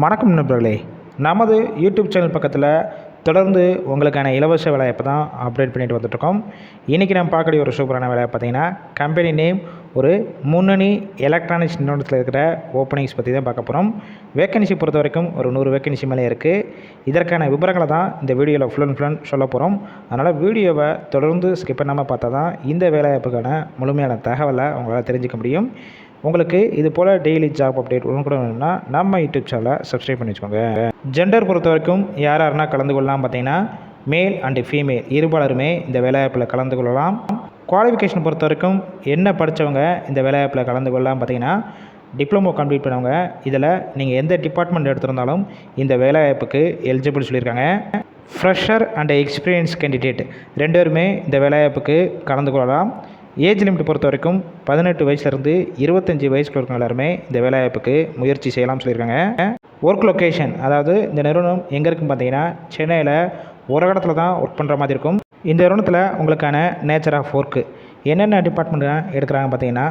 வணக்கம் நண்பர்களே. நமது யூடியூப் சேனல் பக்கத்தில் தொடர்ந்து உங்களுக்கான இலவச வேலைவாய்ப்பு தான் அப்டேட் பண்ணிட்டு வந்துட்டுருக்கோம். இன்றைக்கி நம்ம பார்க்கக்கூடிய ஒரு சூப்பரான வேலை பார்த்தீங்கன்னா கம்பெனி நேம் ஒரு முன்னணி எலக்ட்ரானிக்ஸ் நிறுவனத்தில் இருக்கிற ஓப்பனிங்ஸ் பற்றி தான் பார்க்க போகிறோம் வேக்கன்சி பொறுத்த வரைக்கும் ஒரு நூறு வேக்கன்சி மேலே இருக்குது இதற்கான விவரங்களை தான் இந்த வீடியோவில் ஃபுல் அண்ட் ஃபுல் சொல்ல போகிறோம் அதனால் வீடியோவை தொடர்ந்து ஸ்கிப் பண்ணாமல் பார்த்தா தான் இந்த வேலைவாய்ப்புக்கான முழுமையான தகவலை உங்களால் தெரிஞ்சுக்க முடியும். உங்களுக்கு இது போல் டெய்லி ஜாப் அப்டேட் உடனுக்குடன் வேணும்னா நம்ம யூடியூப் சேனலை சப்ஸ்கிரைப் பண்ணி வச்சுக்கோங்க ஜெண்டர் பொறுத்த வரைக்கும் யார் யாருன்னா கலந்து கொள்ளலாம் பார்த்தீங்கன்னா மேல் அண்டு ஃபீமேல் இருபாலருமே இந்த வேலைவாய்ப்பில் கலந்து கொள்ளலாம். குவாலிஃபிகேஷன் பொறுத்த வரைக்கும் என்ன படித்தவங்க இந்த வேலைவாய்ப்பில் கலந்து கொள்ளலாம் பார்த்தீங்கன்னா டிப்ளமோ கம்ப்ளீட் பண்ணவங்க இதில் நீங்கள் எந்த டிபார்ட்மெண்ட் எடுத்திருந்தாலும் இந்த வேலைவாய்ப்புக்கு எலிஜிபிள் சொல்லியிருக்காங்க. ஃப்ரெஷர் அண்ட் எக்ஸ்பீரியன்ஸ் கேண்டிடேட் ரெண்டு பேருமே இந்த வேலைவாய்ப்புக்கு கலந்து கொள்ளலாம். ஏஜ் லிமிட் பொறுத்த வரைக்கும் பதினெட்டு வயசுலேருந்து இருபத்தஞ்சி வயசுக்கு இருக்கிற எல்லாருமே இந்த வேலைவாய்ப்புக்கு முயற்சி செய்யலாம்னு சொல்லியிருக்காங்க. ஒர்க் லொக்கேஷன் அதாவது இந்த நிறுவனம் எங்கே இருக்குன்னு பார்த்தீங்கன்னா சென்னையில் ஒரு இடத்துல தான் ஒர்க் பண்ணுற மாதிரி இருக்கும். இந்த நிறுவனத்தில் உங்களுக்கான நேச்சர் ஆஃப் ஒர்க்கு என்னென்ன டிபார்ட்மெண்ட் எடுக்கிறாங்க பார்த்தீங்கன்னா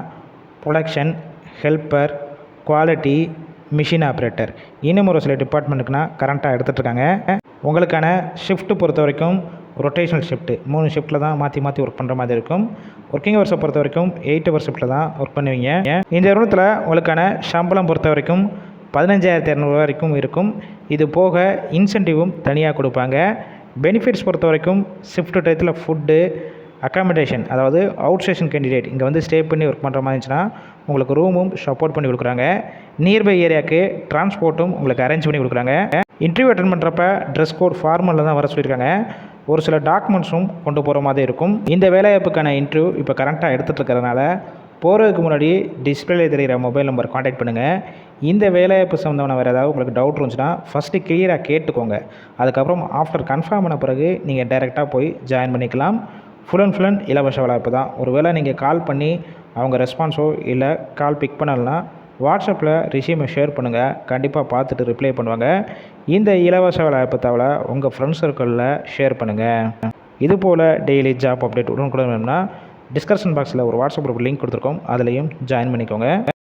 production helper quality machine operator இன்னும் ஒரு சில டிபார்ட்மெண்ட்டுக்குனா கரண்ட்டாக எடுத்துகிட்ருக்காங்க உங்களுக்கான ஷிஃப்ட்டு பொறுத்த வரைக்கும் ரொட்டேஷனல் ஷிஃப்ட்டு மூணு ஷிஃப்ட்டில் தான் மாற்றி மாற்றி ஒர்க் பண்ணுற மாதிரி இருக்கும். ஒர்க்கிங் ஹவர்ஸை பொறுத்த வரைக்கும் எயிட் ஹவர் ஷிஃப்ட்டில் தான் ஒர்க் பண்ணுவீங்க. இந்த நிறுவனத்தில் உங்களுக்கான சம்பளம் பொறுத்த வரைக்கும் பதினஞ்சாயிரத்தி இரநூறுவா வரைக்கும் இருக்கும். இது போக இன்சென்டிவும் தனியாக கொடுப்பாங்க. பெனிஃபிட்ஸ் பொறுத்த வரைக்கும் ஷிஃப்ட் டயத்தில் ஃபுட்டு அக்காமடேஷன் அதாவது அவுட் ஸ்டேஷன் கேண்டிடேட் இங்கே வந்து ஸ்டே பண்ணி ஒர்க் பண்ணுற மாதிரி இருந்துச்சுன்னா உங்களுக்கு ரூமும் சப்போர்ட் பண்ணி கொடுக்குறாங்க. நியர்பை ஏரியாவுக்கு டிரான்ஸ்போர்ட்டும் உங்களுக்கு அரேஞ்ச் பண்ணி கொடுக்குறாங்க. இன்டர்வியூ அட்டன் பண்ணுறப்ப ட்ரெஸ் கோட் ஃபார்மலில் தான் வர சொல்லியிருக்காங்க. ஒரு சில டாக்குமெண்ட்ஸும் கொண்டு போகிற மாதிரி இருக்கும். இந்த வேலைவாய்ப்புக்கான இன்டர்வியூ இப்போ கரண்ட்டாக எடுத்துகிட்டு இருக்கிறதுனால போகிறதுக்கு முன்னாடி டிஸ்பிளேல தெரிகிற மொபைல் நம்பர் காண்டாக்ட் பண்ணுங்கள் இந்த வேலைவாய்ப்பு சம்மந்தமான வேறு ஏதாவது உங்களுக்கு டவுட் இருந்துச்சுன்னா ஃபஸ்ட்டு கிளியராக கேட்டுக்கோங்க. அதுக்கப்புறம் ஆஃப்டர் கன்ஃபார்ம் பண்ண பிறகு நீங்கள் டைரெக்டாக போய் ஜாயின் பண்ணிக்கலாம். ஃபுல் அண்ட் ஃபுல் அண்ட் இலவச வேலைவாய்ப்பு தான். ஒருவேளை நீங்கள் கால் பண்ணி அவங்க ரெஸ்பான்ஸோ இல்லை கால் பிக் பண்ணலைன்னா வாட்ஸ்அப்பில் ரிசியூமை ஷேர் பண்ணுங்கள். கண்டிப்பாக பார்த்துட்டு ரிப்ளை பண்ணுவாங்க. இந்த இலவச வேலைவாய்ப்பு தவிர உங்கள் ஃப்ரெண்ட்ஸ் சர்க்கிளில் ஷேர் பண்ணுங்கள். இது போல் டெய்லி ஜாப் அப்டேட் உடனுக்குடன் வேணும்னா டிஸ்கஷன் பாக்ஸில் ஒரு வாட்ஸ்அப் குரூப் லிங்க் கொடுத்துருக்கோம். அதுலேயும் ஜாயின் பண்ணிக்கோங்க.